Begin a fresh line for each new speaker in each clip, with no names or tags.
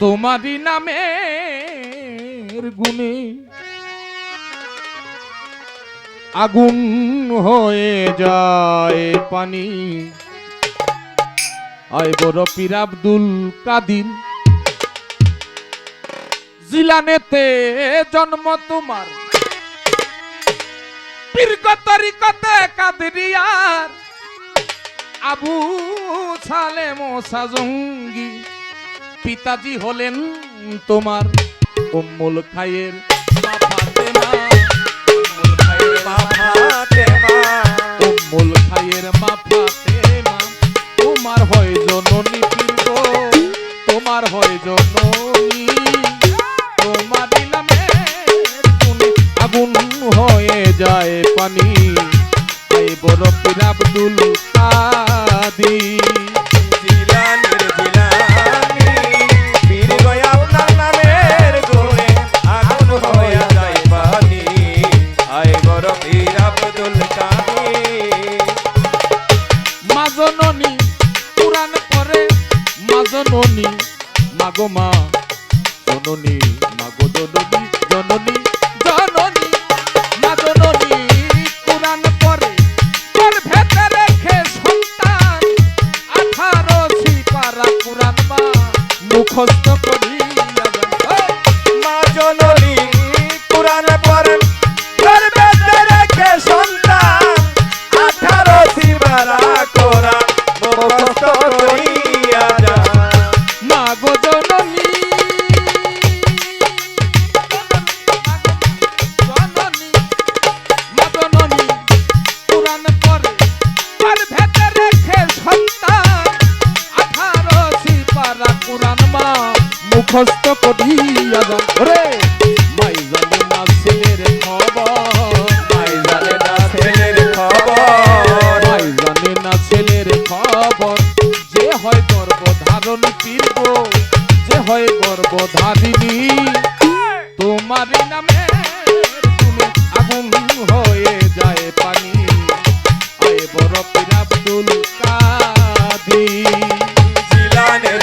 তোমারই নামের গুণে আগুন হয়ে যায় পানি। আয় বড় পীর আব্দুল কাদির, জিলানেতে জন্ম তোমার। পীরগতরিকতে কাদরিয়ার আবু সালে মোসা জঙ্গি পিতাজি হলেন তোমার উম্মুল খায়ের খায়ের তোমার হয় জননী গো তোমার হয় জননী। তোমার আগুন হয়ে যায় পানি।
আয় বড়
মুখস্থ করিয়া যান রে মাই জানি না ছেলের খবর।
মাই জানে না ছেলের খবর।
মাই জানে না ছেলের খবর। যে হয় গর্ভধারণ পীরব যে হয় তোমার নামে গুণে আগুন হয়ে যায় পানি। আয় বড়
জিলানের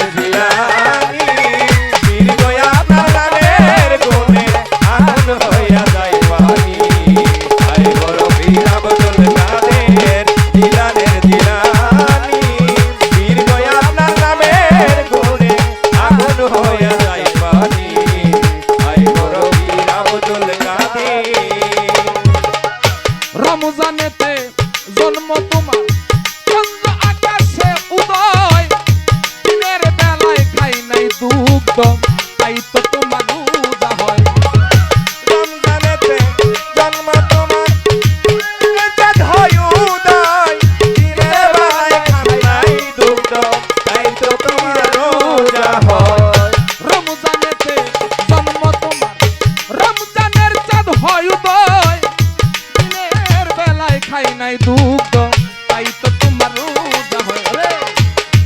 নাই দুগ্ধ তাই তো তোমার রোজা হয়। রে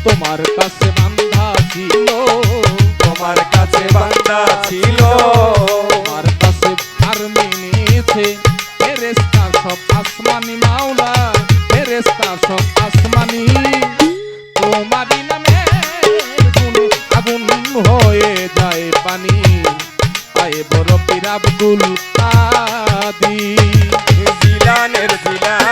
তোমার কাছে বান্ধা ছিল।
তোমার কাছে বান্দা ছিল।
তোমার কাছে আর মেনেছে। ফেরেস্তা সব আসমানি মাওলা ফেরেস্তা সব আসমানি। তোমারই নামে আগুন হয়ে যায় পানি। আয় বড় পীর আব্দুল কাদির।
জিলানের জিলানি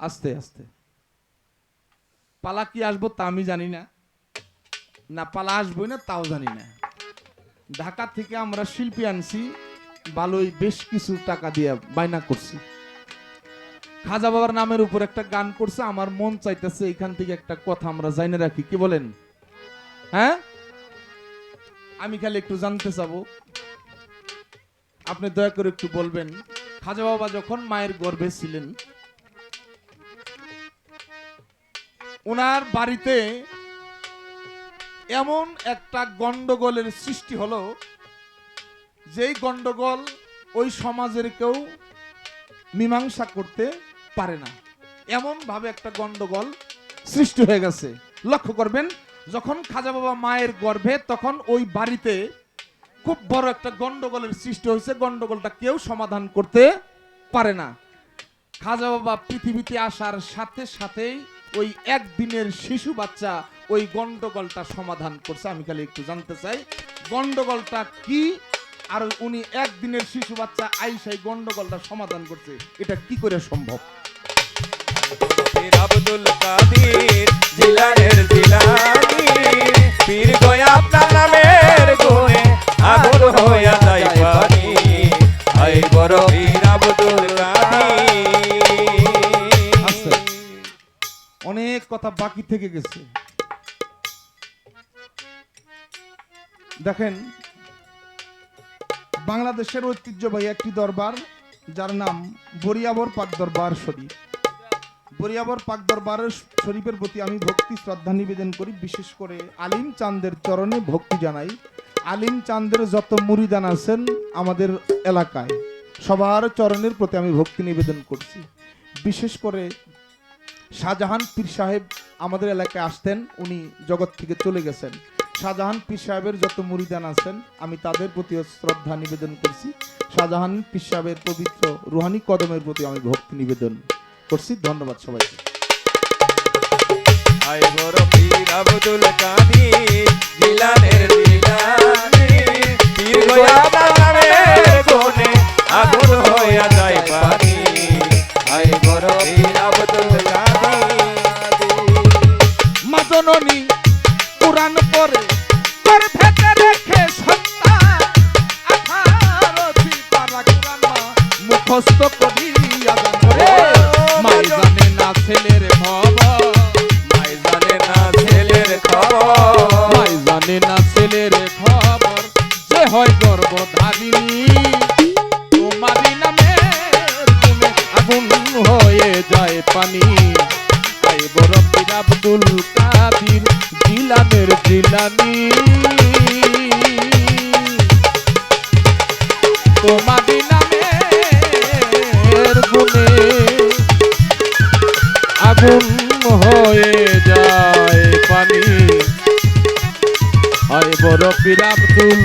আস্তে আস্তে। পালা কি আসব তা আমি জানি না। না পালা আসব না, তাও জানি না। ঢাকা থেকে আমরা শিল্পী আনছি ভালোই বেশ কিছু টাকা দিয়ে বায়না করছি। খাজা বাবার নামের উপর একটা গান করছে, আমার মন চাইতেছে এখান থেকে একটা কথা আমরা জানি রাখি। কি বলেন? হ্যাঁ? আমি খালি একটু জানতে চাবো। আপনি দয়া করে একটু বলবেন, খাজা বাবা যখন মায়ের গর্ভে ছিলেন ওনার বাড়িতে এমন একটা গন্ডগোলের সৃষ্টি হলো, যেই গন্ডগোল ওই সমাজের কেউ মীমাংসা করতে পারে না। এমন ভাবে একটা গন্ডগোল সৃষ্টি হয়ে গেছে। লক্ষ্য করবেন, যখন খাজা বাবা মায়ের গর্ভে, তখন ওই বাড়িতে খুব বড় একটা গন্ডগোলের সৃষ্টি হয়েছে। গন্ডগোলটা কেউ সমাধান করতে পারে না। খাজা বাবা পৃথিবীতে আসার সাথে সাথেই ওই একদিনের শিশু বাচ্চা ওই গন্ডগোলটা সমাধান করছে। আমি খালি একটু জানতে চাই, গন্ডগোলটা কি? আর উনি একদিনের শিশু বাচ্চা আইসাই গন্ডগোলটা সমাধান করছে, এটা কি করে সম্ভব?
আব্দুল কাদির, জিলানের জিলানি, পীর গয়া আপনার নামের গুণে।
কথা বাকি থেকে গেছে। দেখেন, বাংলাদেশের ঐতিহ্যবাহী একটি দরবার, যার নাম বরিয়াবর পাক দরবার শরীফ। বরিয়াবর পাক দরবার শরীফের প্রতি আমি ভক্তি, শ্রদ্ধা নিবেদন করি। বিশেষ করে আলিম চান্দের চরণে ভক্তি জানাই। আলিম চান্দের যত মুরিদান আছেন আমাদের এলাকায়, সবার চরণের প্রতি আমি ভক্তি নিবেদন করছি। বিশেষ করে শাহজাহান পীর সাহেব আমাদের এলাকায় আসতেন, উনি জগৎ থেকে চলে গেছেন। শাহজাহান পীর সাহেবের যত মুরিদান আছেন, আমি তাদের প্রতি শ্রদ্ধা নিবেদন করছি। শাহজাহান পীর সাহেবের পবিত্র রুহানি কদমের প্রতি আমি ভক্তি নিবেদন করছি। ধন্যবাদ সবাইকে।
আগুন পানি আই বড় পীর
ভেতরে রেখে সন্তান আঠারো পারা কোরআন মুখস্থ করিয়া জানরে মাই জানে না ছেলের খবর আব্দুল কাদির জিলানের জিলানি। তোমারই নামের গুণে আগুন হয়ে যায় পানি। হয় বড় পীর আব্দুল